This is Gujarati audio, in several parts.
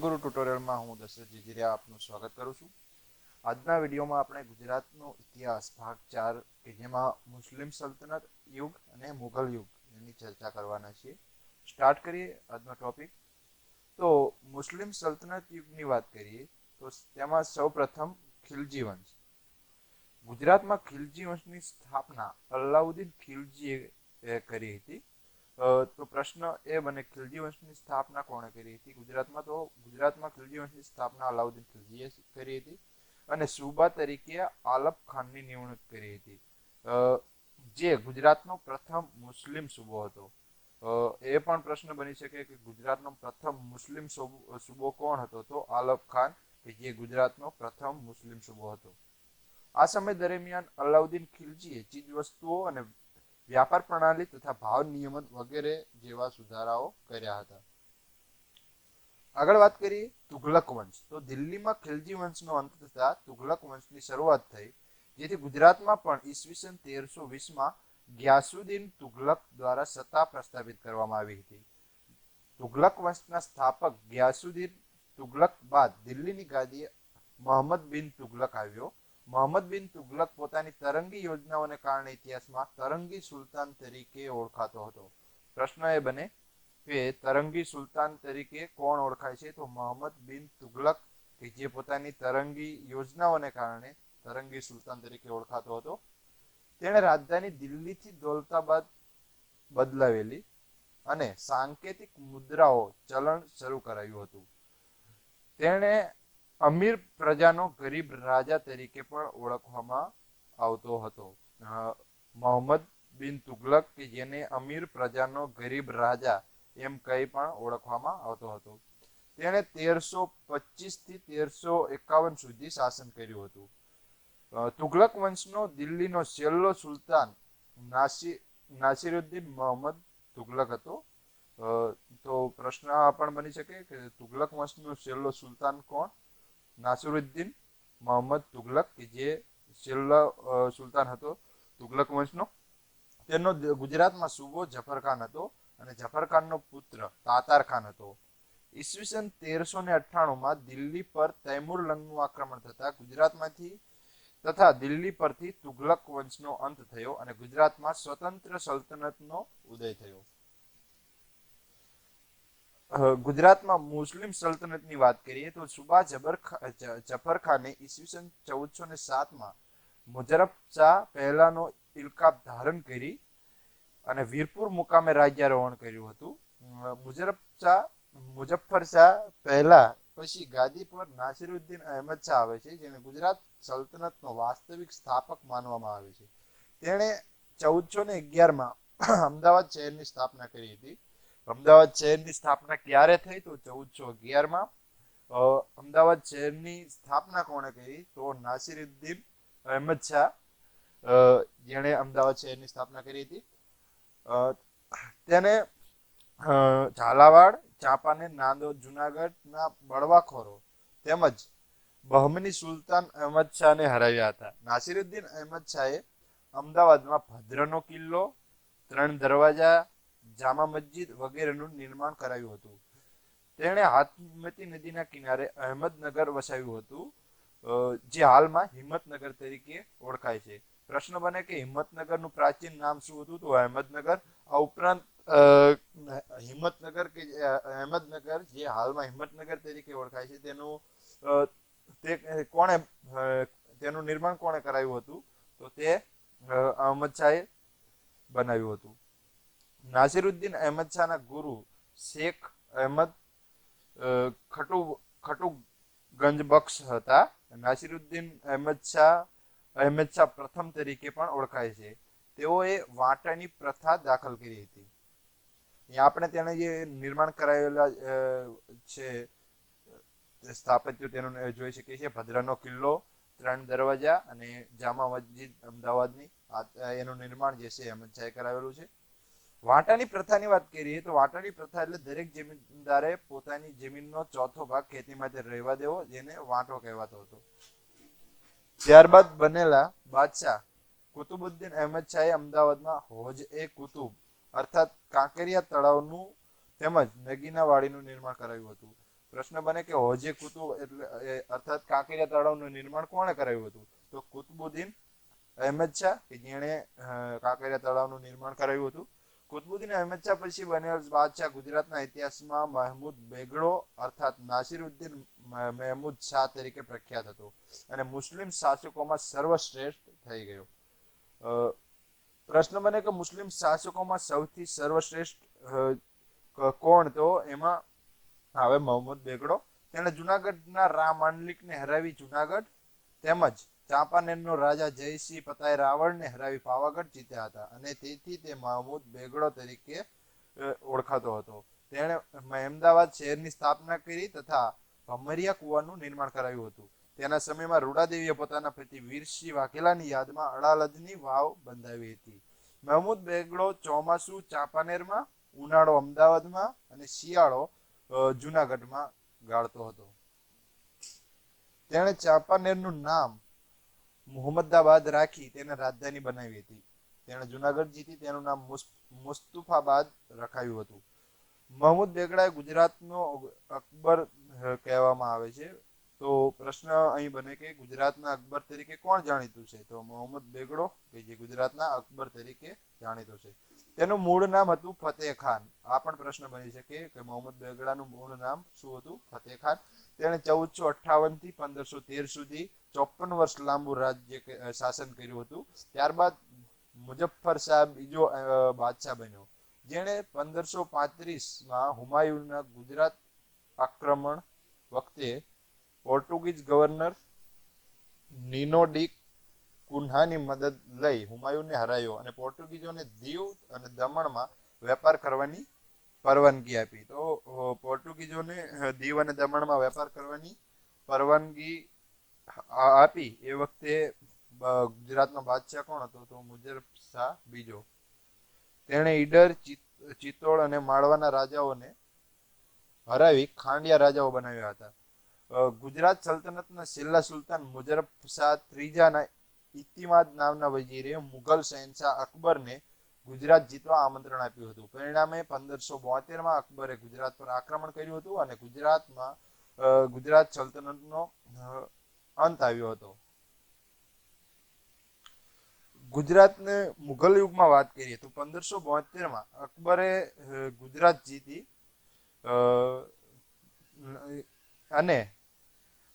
ગુરુ ટ્યુટોરિયલમાં હું દશરથ જીજીરિયા આપનું સ્વાગત કરું છું. આજના વિડીયોમાં આપણે ગુજરાતનો ઇતિહાસ, ભાગ ચાર, કે જેમાં મુસ્લિમ સલ્તનત યુગ અને મુઘલ યુગ એની ચર્ચા કરવાના છીએ. સ્ટાર્ટ કરીએ આજનો ટોપિક. તો મુસ્લિમ સલ્તનત યુગની વાત કરીએ, તો તેમાં સૌપ્રથમ ખિલજી વંશ. ગુજરાતમાં ખિલજી વંશની સ્થાપના અલ્લાઉદ્દીન ખિલજીએ કરી હતી. તો પ્રશ્ન એ બને ખિલજી વંશની સ્થાપના કોણે કરી હતી? ગુજરાતમાં તો, ગુજરાતમાં ખિલજી વંશની સ્થાપના અલાઉદ્દીન ખિલજીએ કરી હતી અને સુબા તરીકે આલપ ખાનની નિમણૂક કરી હતી. જે ગુજરાતનો પ્રથમ મુસ્લિમ સુબો હતો. એ પણ પ્રશ્ન બની શકે કે ગુજરાતનો પ્રથમ મુસ્લિમ સુબ- કોણ હતો? તો આલબ ખાન કે જે ગુજરાતનો પ્રથમ મુસ્લિમ સુબો હતો. આ સમય દરમિયાન અલાઉદ્દીન ખિલજીએ ચીજ વસ્તુઓ અને વ્યાપાર પ્રણાલી તથા ભાવ નિયમન વગેરે જેવા સુધારાઓ કર્યા હતા. આગળ વાત કરીએ તુઘલક વંશ. તો દિલ્હીમાં ખિલજી વંશનો અંત થતા તુઘલક વંશની શરૂઆત થઈ, જેથી ગુજરાતમાં પણ ઈસવીસન તેરસો વીસમાં ગ્યાસુદ્દીન તુઘલક દ્વારા સત્તા પ્રસ્થાપિત કરવામાં આવી હતી. તુઘલક વંશના સ્થાપક ગ્યાસુદ્દીન તુઘલક બાદ દિલ્હીની ગાદીએ મોહમ્મદ બિન તુઘલક આવ્યો. મોહમ્મદ બિન તુગલક પોતાની તરંગી યોજનાઓને કારણે ઇતિહાસમાં તરંગી સુલતાન તરીકે ઓળખાતો હતો. પ્રશ્ન એ બને કે તરંગી સુલતાન તરીકે કોણ ઓળખાય છે? તો મોહમ્મદ બિન તુગલક, કે જે પોતાની તરંગી યોજનાઓને કારણે તરંગી સુલતાન તરીકે ઓળખાતો હતો. તેણે રાજધાની દિલ્હીથી દોલતાબાદ બદલાવેલી અને સાંકેતિક મુદ્રાઓ ચલણ શરૂ કરાયું હતું. તેણે અમીર પ્રજાનો ગરીબ રાજા તરીકે પણ ઓળખવામાં આવતો હતો. મોહમ્મદ બિન તુગલક કે જેને અમીર પ્રજાનો ગરીબ રાજા એમ કહી પણ ઓળખવામાં આવતો હતો. તેણે તેરસો પચીસથી તેરસો એકાવન સુધી શાસન કર્યું હતું. તુગલક વંશનો દિલ્હીનો છેલ્લો સુલતાન નાસી, નાસિરુદ્દીન મોહમ્મદ તુગલક હતો. તો પ્રશ્ન પણ બની શકે કે તુગલક વંશનો છેલ્લો સુલતાન કોણ? નાસિરુદ્દીન મોહમ્મદ તુગલક, કે જે છેલ્લો સુલતાન હતો, તુગલક વંશનો. તેનો ગુજરાતમાં સુબો જફરખાન હતો અને જફરખાનનો પુત્ર તાતાર ખાન હતો. ઈસવીસન તેરસો ને અઠ્ઠાણુંમાં દિલ્હી પર તૈમુરલંગનું આક્રમણ થતા ગુજરાતમાંથી તથા દિલ્હી પરથી તુગલક વંશનો અંત થયો અને ગુજરાતમાં સ્વતંત્ર સલ્તનતનો ઉદય થયો. ગુજરાતમાં મુસ્લિમ સલ્તનતની વાત કરીએ તો સુબા જબર જફર ખાને ઈસવીસન ચૌદસો ને સાતમાં મુજરફ શાહ પહેલાનો ઇલકાબ ધારણ કરી અને વીરપુર મુકામે રાજ્યારોહણ કર્યું હતું. મુજરફ શાહ મુજફ્ફર શાહ પહેલા પછી ગાદી પર નાસિરુદ્દીન અહેમદ શાહ આવે છે, જેને ગુજરાત સલ્તનતનો વાસ્તવિક સ્થાપક માનવામાં આવે છે. તેણે ચૌદસો ને અગિયારમાં અમદાવાદ શહેરની સ્થાપના કરી હતી. અમદાવાદ શહેરની સ્થાપના ક્યારે થઈ તો ચૌદસો અગિયારમાં? અમદાવાદ શહેરની સ્થાપના કોણે કરી તો નાસિરુદ્દીન અહેમદ શાહ. જેણે અમદાવાદ શહેરની સ્થાપના કરી હતી. તેને ઝાલાવાડ, ચાંપાને નાંદોદ જુનાગઢના બળવાખોરો તેમજ બહમની સુલતાન અહેમદ શાહને હરાવ્યા હતા. નાસિરુદ્દીન અહેમદ શાહે અમદાવાદમાં ભદ્રનો કિલ્લો, ત્રણ દરવાજા જામા મસ્જિદ વગેરેનું નિર્માણ કરાયું હતું. તેણે હાથમતી નદીના કિનારે અહેમદનગર વસાવ્યું હતું જે હાલમાં હિંમતનગર તરીકે ઓળખાય છે. પ્રશ્ન બને કે હિંમતનગરનું પ્રાચીન નામ શું હતું? તો અહેમદનગર, આ ઉપરાંત હિંમતનગર કે અહેમદનગર જે હાલમાં હિંમતનગર તરીકે ઓળખાય છે, તેનું તે કોણે તેનું નિર્માણ કોણે કરાવ્યું હતું? તો તે અહમદશાહે અહમદ શાહે બનાવ્યું હતું. નાસિરુદ્દીન અહેમદ શાહના ગુરુ શેખ અહેમદ ખટુ ખટુ ગંજબક્ષ હતા. નાસિરુદ્દીન અહેમદ શાહ અહેમદ શાહ પ્રથમ તરીકે પણ ઓળખાય છે. તેઓએ વાટાની પ્રથા દાખલ કરી હતી. અહીંયા આપણે તેને જે નિર્માણ કરાયેલા છે સ્થાપત્ય તેનું જોઈ શકીએ છીએ. ભદ્રનો કિલ્લો, ત્રણ દરવાજા અને જામા મસ્જિદ, અમદાવાદની એનું નિર્માણ જે છે અહેમદ શાહે કરાવેલું છે. વાટાની પ્રથાની વાત કરીએ તો વાટાની પ્રથા એટલે દરેક જમીનદારે પોતાની જમીનનો ચોથો ભાગ ખેતી માટે રહેવા દેવો, જેને વાંટો કહેવાતો હતો. ત્યારબાદ બનેલા બાદશાહ કુતુબુદ્દીન અહેમદ શાહે અમદાવાદમાં હોજ એ કુતુબ અર્થાત કાંકરિયા તળાવનું તેમજ નગીના વાડીનું નિર્માણ કરાયું હતું. પ્રશ્ન બને કે હોજે કુતુબ એટલે અર્થાત કાંકરિયા તળાવનું નિર્માણ કોણે કરાવ્યું હતું? તો કુતુબુદ્દીન અહેમદ શાહ કે જેણે કાંકરિયા તળાવનું નિર્માણ કરાવ્યું હતું. કુતુબુદ્દીન અહેમદ શાહ પછી બનેલ બાદશાહ ગુજરાતના ઇતિહાસમાં મહેમૂદ બેગડો અર્થાત નાસિરુદ્દીન મહેમૂદ શાહ તરીકે પ્રખ્યાત હતો અને મુસ્લિમ શાસકોમાં સર્વશ્રેષ્ઠ થઈ ગયો. પ્રશ્ન બને કે મુસ્લિમ શાસકોમાં સૌથી સર્વશ્રેષ્ઠ કોણ તો? એમાં આવે મહમૂદ બેગડો. તેણે જુનાગઢના રામ ને હરાવી જુનાગઢ. તેમજ ચાંપાનેરનો રાજા જયસિંહ પતાએ રાવણને હરાવી પાવાગઢ જીત્યા હતા અને તેથી તે મહમૂદ બેગડો તરીકે ઓળખાતો હતો. તેણે અમદાવાદ શહેરની સ્થાપના કરી તથા ભમરિયા કુવાનું નિર્માણ કરાવ્યું હતું. તેના સમયમાં રૂડાદેવીએ પોતાના પતિ વીરસિંહ વાઘેલાની યાદમાં અડાલજની વાવ બંધાવી હતી. મહમૂદ બેગડો ચોમાસુ ચાંપાનેરમાં, ઉનાળો અમદાવાદમાં અને શિયાળો જુનાગઢમાં ગાળતો હતો. તેણે ચાંપાનેરનું નામ મુહમ્મદાબાદ રાખી તેને રાજધાની બનાવી હતી. તેણે જુનાગઢ જીતી તેનું નામ મુસ- મુસ્તુફાબાદ રખાયું હતું. મહમૂદ બેગડાએ ગુજરાતનો અકબર કહેવામાં આવે છે. તો પ્રશ્ન અહીં બને કે ગુજરાતના અકબર તરીકે કોણ જાણીતું છે? તો મોહમ્મદ બેગડો કે જે ગુજરાતના અકબર તરીકે જાણીતો છે? તેનું મૂળ નામ હતું ફતેહ ખાન. આ પણ પ્રશ્ન બની શકે કે મોહમ્મદ બેગડાનું મૂળ નામ શું હતું? ફતેહ ખાન. તેણે ચૌદસો અઠાવનથી પંદરસો તેર સુધી ચોપન વર્ષ લાંબુ રાજ્ય શાસન કર્યું હતું. ત્યારબાદ મુજફ્ફર શાહ બીજો બાદશાહ બન્યો. જેણે પંદરસો પાંત્રીસમાં હુમાયુના ગુજરાત આક્રમણ વખતે પોર્ટુગીઝ ગવર્નર નીનો ડી કુન્હાની મદદ લઈ હુમાયુને હરાયો અને પોર્ટુગીઝોને દીવ અને દમણમાં વેપાર કરવાની પરવાનગી આપી. તો પોર્ટુગીઝોને દીવ અને દમણમાં વેપાર કરવાની પરવાનગી આપી. એ વખતે ગુજરાતનો બાદશાહ કોણ હતો? તો મુજબ શાહ બીજો. તેણે ઈડર, ચિત- ચિત્તોડ અને માળવાના રાજાઓને હરાવી, ખાંડિયા રાજાઓ બનાવ્યા હતા. ગુજરાત સલ્તનતના છેલ્લા સુલતાન મુજરફ શાહ ત્રીજાના ઇતિમાદ નામના વજીરે મુઘલ શહેનશાહ અકબરને ગુજરાત જીતવા આમંત્રણ આપ્યું હતું. પરિણામે પંદરસો બોતેરમાં અકબરે ગુજરાત પર આક્રમણ કર્યું હતું અને ગુજરાતમાં ગુજરાત સલ્તનતનો અંત આવ્યો હતો. ગુજરાતને મુઘલ યુગમાં વાત કરીએ તો પંદરસો બોતેરમાં અકબરે ગુજરાત જીતી અને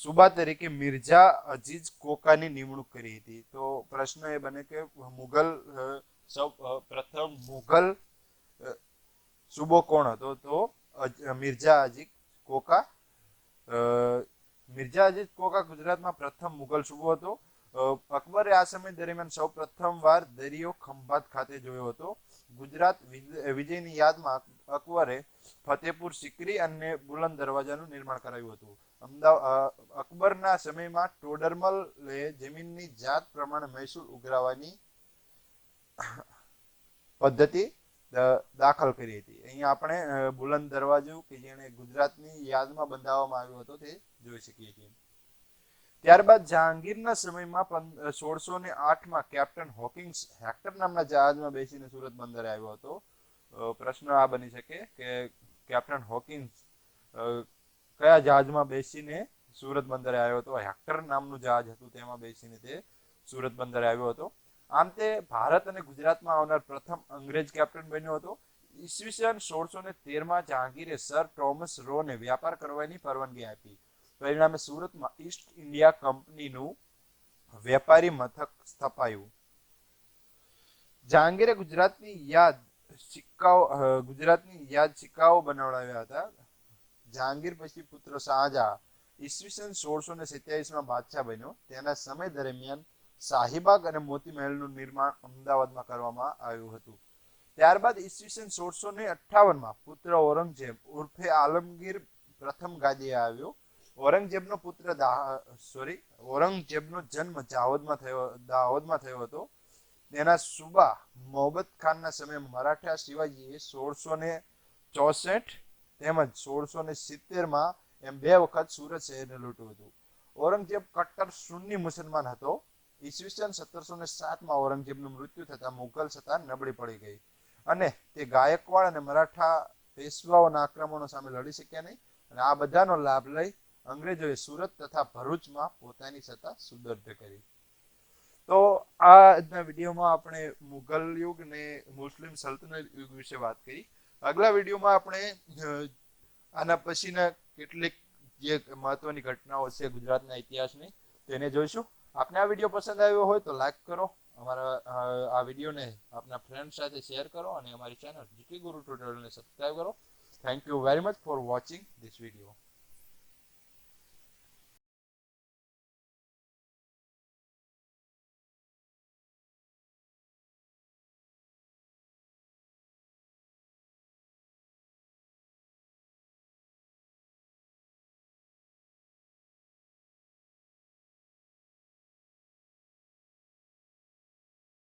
સુબા તરીકે મિર્ઝા અજીઝ કોકાની નિમણૂક કરી હતી. તો પ્રશ્ન એ બને કે મુઘલ સૌ પ્રથમ મુઘલ સુબો કોણ હતો? તો મિર્ઝા અજીઝ કોકા મિર્ઝા અજીઝ કોકા ગુજરાતમાં પ્રથમ મુઘલ સુબો હતો. અકબરે આ સમય દરમિયાન સૌ પ્રથમ વાર દરિયો ખંભાત ખાતે જોયો હતો. ગુજરાત વિજયની યાદમાં અકબરે ફતેપુર સિકરી અને બુલંદ દરવાજાનું નિર્માણ કરાવ્યું હતું. અમદાવાદ અકબરના સમયમાં ટોડરમલે જમીનની જાત પ્રમાણે મહેસૂલ ઉઘરાવવાની પદ્ધતિ દાખલ કરી હતી. અહીંયા આપણે બુલંદ દરવાજો કે જેને ગુજરાતની યાદમાં બંધાવવામાં આવ્યો હતો તે જોઈ શકીએ છીએ. ત્યારબાદ જહાંગીરના સમયમાં સોળસો ને આઠમાં કેપ્ટન હોકિંગ્સ હેક્ટર નામના જહાજમાં બેસીને સુરત બંદરે આવ્યો હતો. પ્રશ્ન આ બની શકે કે કેપ્ટન હોકિન્સ કયા જહાજમાં બેસીને સુરત બંદરે આવ્યો હતો? હેક્ટર નામનું જહાજ હતું તેમાં બેસીને તે સુરત બંદરે આવ્યો હતો. આમ તે ભારત અને ગુજરાતમાં આવનાર પ્રથમ અંગ્રેજ કેપ્ટન બન્યો હતો. ઈસવીસન સોળસો ને તેરમાં જહાંગીરે સર ટોમસ રોને વ્યાપાર કરવાની પરવાનગી આપી. પરિણામે સુરતમાં ઈસ્ટ ઇન્ડિયા કંપનીનું વેપારી મથક સ્થપાયું. જહાંગીરે ગુજરાતની યાદ સિક્કાઓ ગુજરાતની યાદ સિક્કાઓ બનાવડાવ્યા હતા. જહાંગીર પછી પુત્ર શાહજહાં ઈસવીસન સોળસો ને સત્યાવીસમાં બાદશાહ બન્યો. તેના સમય દરમિયાન શાહીબાગ અને મોતી મહેલનું નિર્માણ અમદાવાદમાં કરવામાં આવ્યું હતું. ત્યારબાદ ઈસવીસન સોળસો ને અઠાવનમાં પુત્ર ઔરંગઝેબ ઉર્ફે આલમગીર પ્રથમ ગાદીએ આવ્યો. ઔરંગઝેબનો પુત્ર સોરી ઔરંગઝેબનો જન્મ જાહોદમાં થયો, દાહોદમાં થયો હતો. તેના સુબા મોહબ્બત ખાનના સમયે મરાઠા શિવાજીએ સોળસો ને ચોસઠ તેમજ સોળસો ને સિત્તેરમાં એમ બે વખત સુરત શહેરને લૂંટ્યું હતું. ઔરંગઝેબ કટ્ટર સુન્ની મુસલમાન હતો. ઈસવીસન સત્તરસો ને સાતમાં ઔરંગઝેબનું મૃત્યુ થતાં મુઘલ સત્તા નબળી પડી ગઈ અને તે ગાયકવાડ અને મરાઠા પેશવાઓના આક્રમણો સામે લડી શક્યા નહીં અને આ બધાનો લાભ લઈ અંગ્રેજોએ સુરત તથા ભરૂચમાં પોતાની સત્તા સુદૃઢ કરી. આ આજના વિડીયોમાં આપણે મુઘલ યુગ અને મુસ્લિમ સલ્તનત યુગ વિશે વાત કરી. આગલા વિડીયોમાં આપણે આના પછીના કેટલીક જે મહત્વની ઘટનાઓ છે ગુજરાતના ઇતિહાસની, તેને જોઈશું. આપને આ વીડિયો પસંદ આવ્યો હોય તો લાઈક કરો, અમારા આ વિડીયોને આપના ફ્રેન્ડ સાથે શેર કરો અને અમારી ચેનલ જીકે ગુરુ ટ્યુટોરિયલને સબસ્ક્રાઇબ કરો. Thank you very much for watching this video